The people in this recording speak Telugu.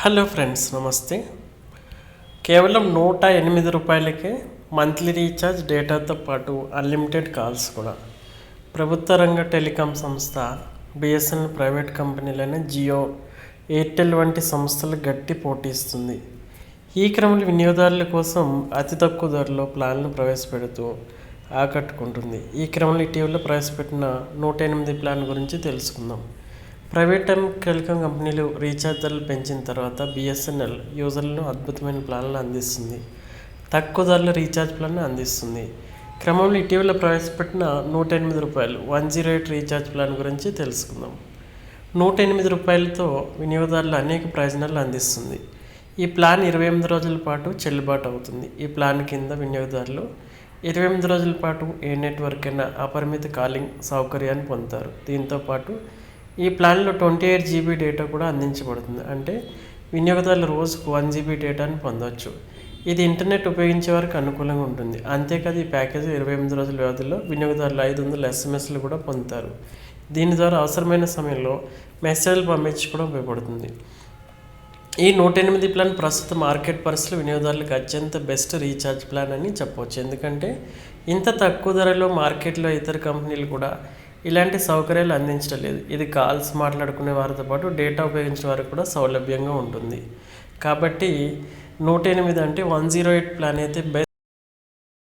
హలో ఫ్రెండ్స్ నమస్తే. కేవలం నూట ఎనిమిది రూపాయలకే మంత్లీ రీఛార్జ్ డేటాతో పాటు అన్లిమిటెడ్ కాల్స్ కూడా. ప్రభుత్వ రంగ టెలికాం సంస్థ బిఎస్ఎన్ఎల్ ప్రైవేట్ కంపెనీలైన జియో ఎయిర్టెల్ వంటి సంస్థలు గట్టి పోటీ ఇస్తుంది. ఈ క్రమంలో వినియోగదారుల కోసం అతి తక్కువ ధరలో ప్లాన్లు ప్రవేశపెడుతూ ఆకట్టుకుంటుంది. ఈ క్రమంలో ఇటీవల ప్రవేశపెట్టిన నూట ఎనిమిది ప్లాన్ గురించి తెలుసుకుందాం. ప్రైవేట్ అండ్ టెలికాం కంపెనీలు రీఛార్జ్ ధరలు పెంచిన తర్వాత బిఎస్ఎన్ఎల్ యూజర్లను అద్భుతమైన ప్లాన్లు అందిస్తుంది. తక్కువ ధరల రీఛార్జ్ ప్లాన్ అందిస్తుంది. క్రమంలో ఇటీవల ప్రవేశపెట్టిన నూట ఎనిమిది రూపాయలు one zero eight recharge plan గురించి తెలుసుకుందాం. నూట ఎనిమిది రూపాయలతో వినియోగదారులు అనేక ప్రయోజనాలు అందిస్తుంది. ఈ ప్లాన్ ఇరవై ఎనిమిది రోజుల పాటు చెల్లుబాటు అవుతుంది. ఈ ప్లాన్ కింద వినియోగదారులు ఇరవై ఎనిమిది రోజుల పాటు ఏ నెట్వర్క్ అయినా అపరిమిత కాలింగ్ సౌకర్యాన్ని పొందుతారు. దీంతో పాటు ఈ ప్లాన్లో ట్వంటీ ఎయిట్ జీబీ డేటా కూడా అందించబడుతుంది. అంటే వినియోగదారులు రోజుకు వన్ జీబీ డేటాను పొందవచ్చు ఇది ఇంటర్నెట్ ఉపయోగించే వారికి అనుకూలంగా ఉంటుంది. అంతేకాదు ఈ ప్యాకేజీ ఇరవై ఎనిమిది రోజుల వ్యవధిలో వినియోగదారులు ఐదు వందల ఎస్ఎంఎస్లు కూడా పొందుతారు. దీని ద్వారా అవసరమైన సమయంలో మెసేజ్లు పంపించి కూడా ఉపయోగపడుతుంది. ఈ నూట ఎనిమిది ప్లాన్ ప్రస్తుత మార్కెట్ పరిస్థితులు వినియోగదారులకు అత్యంత బెస్ట్ రీఛార్జ్ ప్లాన్ అని చెప్పవచ్చు. ఎందుకంటే ఇంత తక్కువ ధరలో మార్కెట్లో ఇతర కంపెనీలు కూడా ఇలాంటి సౌకర్యాలు అందించడం లేదు. ఇది కాల్స్ మాట్లాడుకునే వారితో పాటు డేటా ఉపయోగించిన వారికి కూడా సౌలభ్యంగా ఉంటుంది. కాబట్టి నూట ఎనిమిది అంటే వన్ జీరో ఎయిట్ ప్లాన్ అయితే బెస్ట్